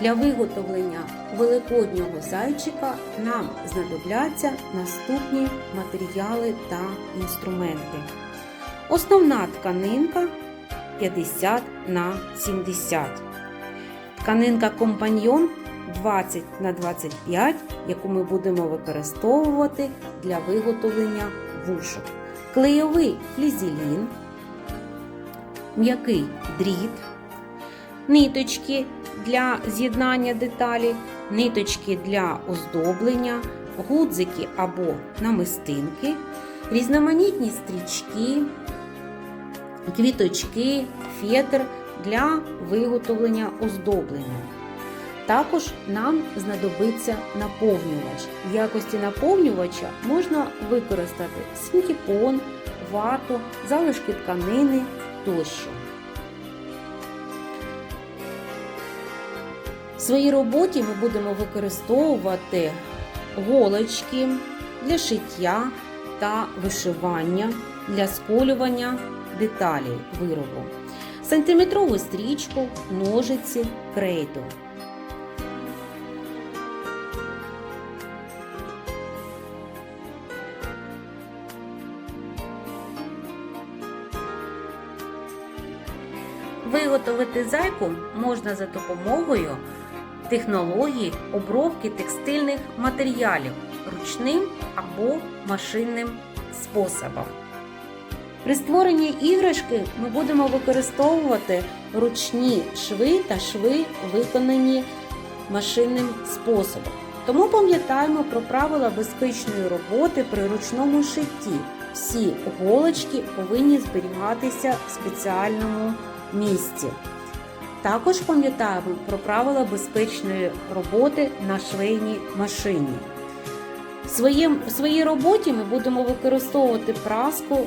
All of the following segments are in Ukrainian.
Для виготовлення великоднього зайчика нам знадобляться наступні матеріали та інструменти. Основна тканинка 50 на 70. Тканинка компаньйон 20 на 25, яку ми будемо використовувати для виготовлення вушок. Клейовий флізелін, м'який дріт, ниточки для з'єднання деталі, ниточки для оздоблення, гудзики або намистинки, різноманітні стрічки, квіточки, фетр для виготовлення оздоблення. Також нам знадобиться наповнювач. В якості наповнювача можна використати синтепон, вату, залишки тканини тощо. Своїй роботі ми будемо використовувати голочки для шиття та вишивання для сколювання деталей виробу, сантиметрову стрічку, ножиці, крейду. Виготовити зайку можна за допомогою технології обробки текстильних матеріалів ручним або машинним способом. При створенні іграшки ми будемо використовувати ручні шви та шви, виконані машинним способом. Тому пам'ятаємо про правила безпечної роботи при ручному шитті. Всі голочки повинні зберігатися в спеціальному місці. Також пам'ятаємо про правила безпечної роботи на швейній машині. В своїм- в своїй роботі ми будемо використовувати праску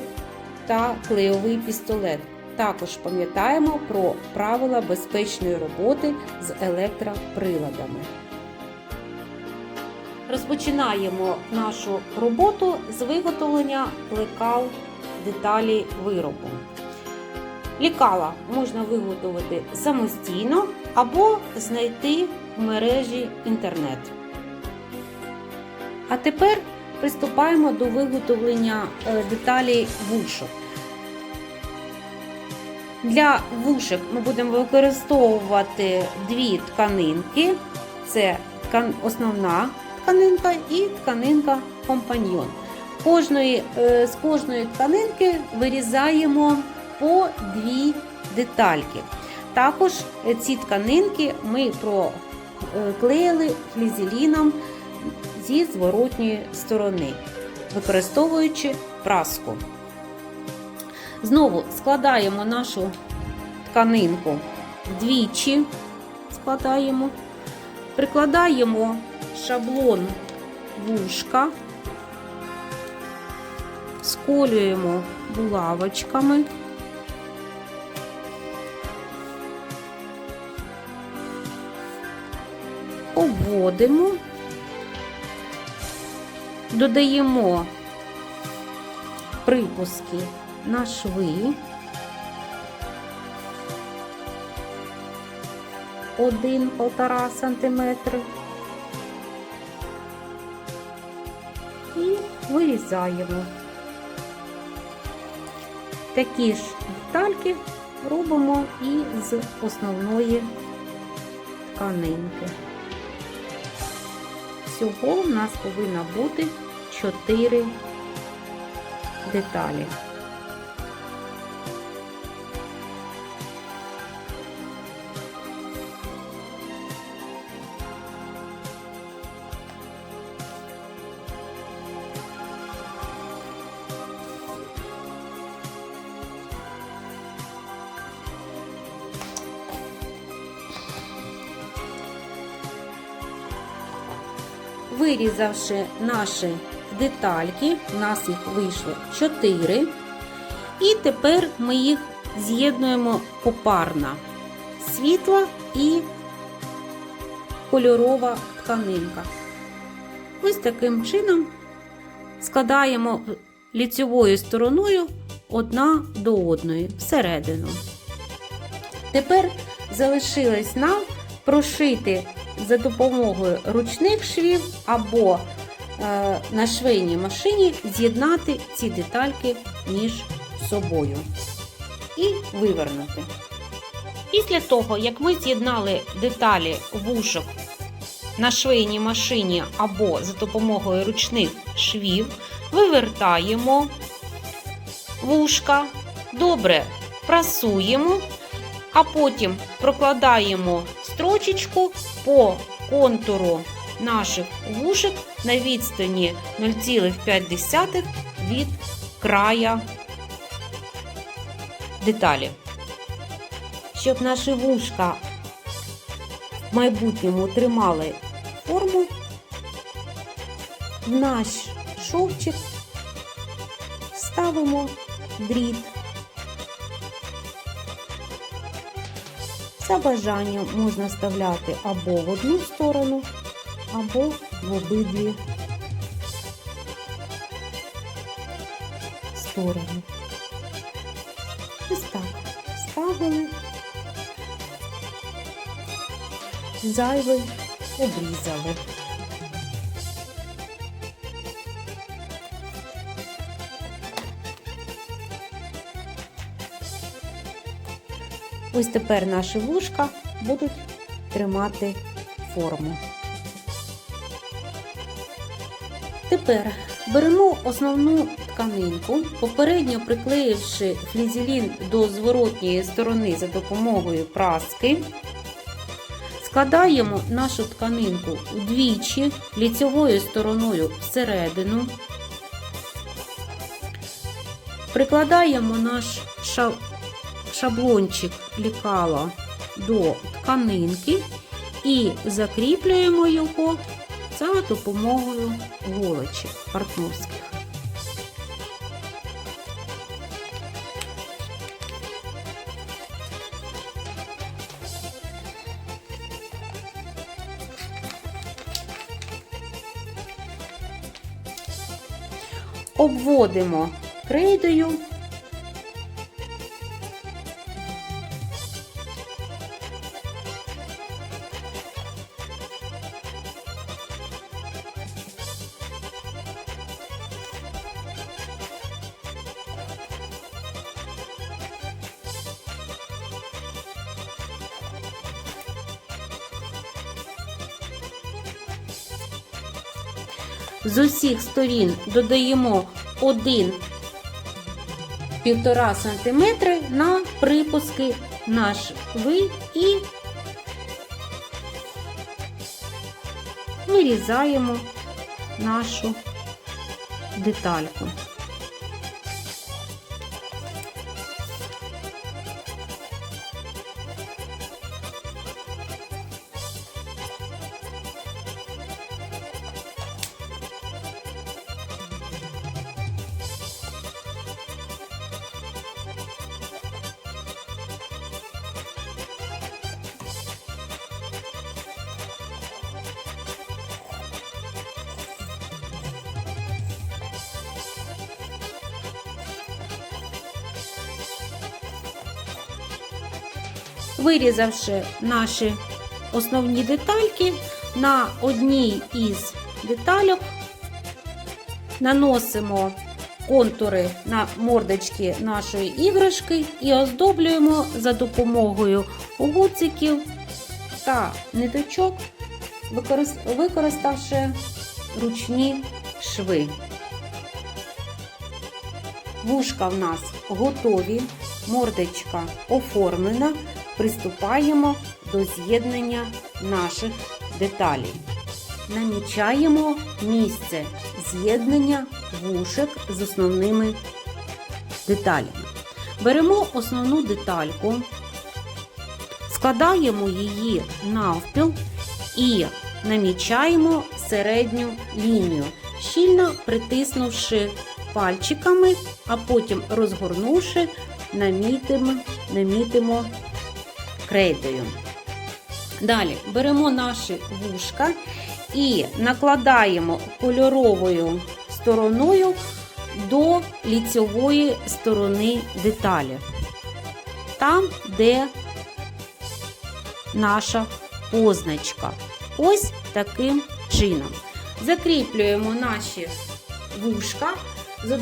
та клейовий пістолет. Також пам'ятаємо про правила безпечної роботи з електроприладами. Розпочинаємо нашу роботу з виготовлення лекал деталі виробу. Лікала можна виготовити самостійно або знайти в мережі інтернет. А тепер приступаємо до виготовлення е, деталей вушок. Для вушок ми будемо використовувати дві тканинки: це основна тканинка і тканинка компаньйон. Е, з кожної тканинки вирізаємо по дві детальки. Також е, ці тканинки ми проклеїли флізеліном зі зворотньої сторони, використовуючи праску. Знову складаємо нашу тканинку двічі, складаємо, прикладаємо шаблон вушка, сколюємо булавочками. Обводимо, додаємо припуски на шви. Один-полтора сантиметри і вирізаємо. Такі ж детальки робимо і з основної тканинки. Всього в нас повинно бути 4 деталі. Вирізавши наші детальки, у нас їх вийшло 4. І тепер ми їх з'єднуємо попарно. Світла і кольорова тканинка. Ось таким чином складаємо ліцьовою стороною одна до одної всередину. Тепер залишилось нам прошити за допомогою ручних швів або е, на швейній машині з'єднати ці детальки між собою і вивернути. Після того, як ми з'єднали деталі вушок на швейній машині або за допомогою ручних швів, вивертаємо вушка, добре прасуємо, а потім прокладаємо строчечку по контуру наших вушок на відстані 0,5 від края деталі. Щоб наші вушка в майбутньому тримали форму, в наш шовчик ставимо дріт. За бажанням можна вставляти або в одну сторону, або в обидві сторони. Ось так вставили, зайвий обрізали. Ось тепер наші вушка будуть тримати форму. Тепер беремо основну тканинку, попередньо приклеївши флізелін до зворотньої сторони за допомогою праски. Складаємо нашу тканинку вдвічі ліцьовою стороною всередину. Прикладаємо наш ша- шаблончик лікала до тканинки і закріплюємо його за допомогою голочок партнерських. Обводимо крейдою з усіх сторін додаємо 1-1,5 см на припуски наш шви і вирізаємо нашу детальку. Вирізавши наші основні детальки, на одній із детальок наносимо контури на мордочки нашої іграшки і оздоблюємо за допомогою гуциків та ниточок, використавши ручні шви. Вушка в нас готові, мордочка оформлена. Приступаємо до з'єднання наших деталей. Намічаємо місце з'єднання вушек з основними деталями. Беремо основну детальку, складаємо її навпіл і намічаємо середню лінію, щільно притиснувши пальчиками, а потім розгорнувши, намітимо, намітимо крейдою. Далі беремо наші вушка і накладаємо кольоровою стороною до ліцьової сторони деталі, там, де наша позначка. Ось таким чином. Закріплюємо наші вушка за,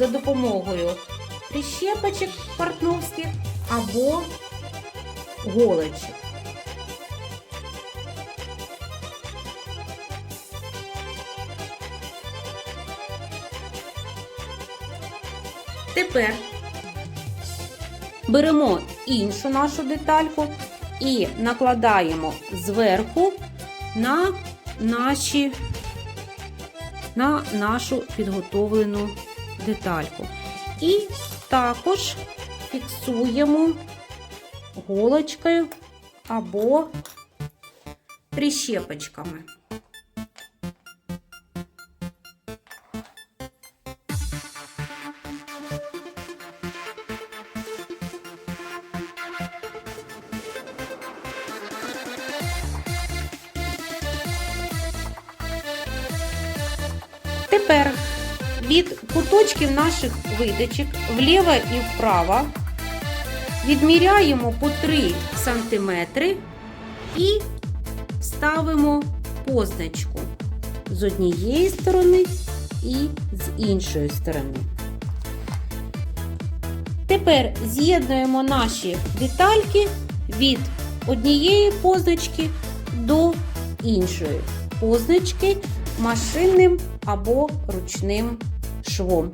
е, допомогою прищепочок портновських або голочок. Тепер беремо іншу нашу детальку і накладаємо зверху на наші на нашу підготовлену детальку. І також фіксуємо голочкою або прищепочками. Тепер від куточків наших виточок вліво і вправо відміряємо по 3 см і ставимо позначку з однієї сторони і з іншої сторони. Тепер з'єднуємо наші детальки від однієї позначки до іншої позначки машинним або ручним швом.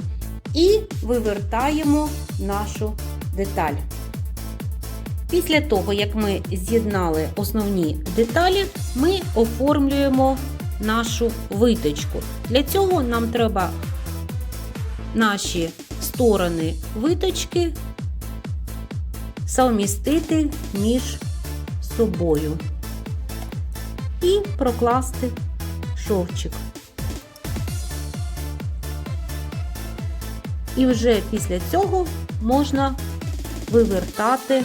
І вивертаємо нашу деталь. Після того, як ми з'єднали основні деталі, ми оформлюємо нашу виточку. Для цього нам треба наші сторони виточки совмістити між собою і прокласти шовчик. І вже після цього можна вивертати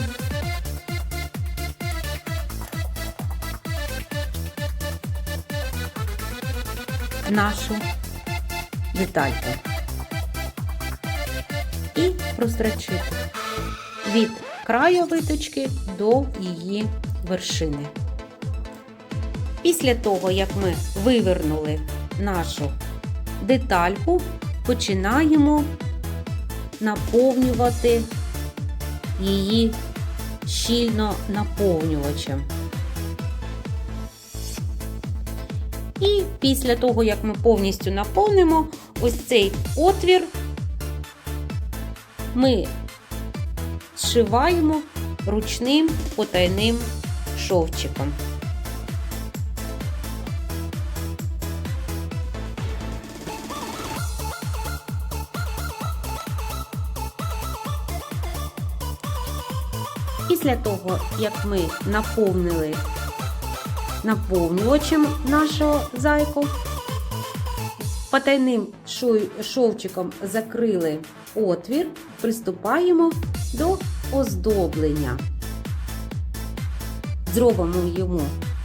нашу детальку і прострочити від краю виточки до її вершини. Після того, як ми вивернули нашу детальку, починаємо наповнювати її щільно наповнювачем. І після того, як ми повністю наповнимо ось цей отвір, ми зшиваємо ручним потайним шовчиком. Після того, як ми наповнили наповнювачем нашого зайку, потайним шовчиком закрили отвір, приступаємо до оздоблення. Зробимо йому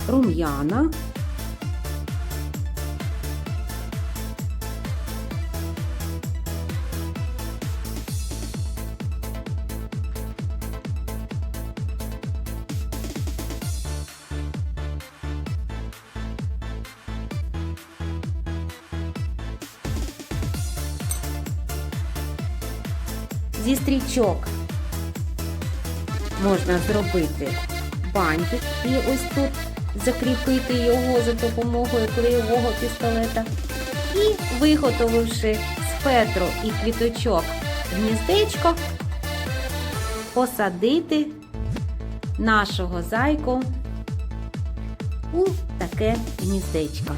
рум'яна. Зі стрічок можна зробити бантик і ось тут закріпити його за допомогою клеєвого пістолета. І виготовивши з фетру і квіточок гніздечко, посадити нашого зайку у таке гніздечко.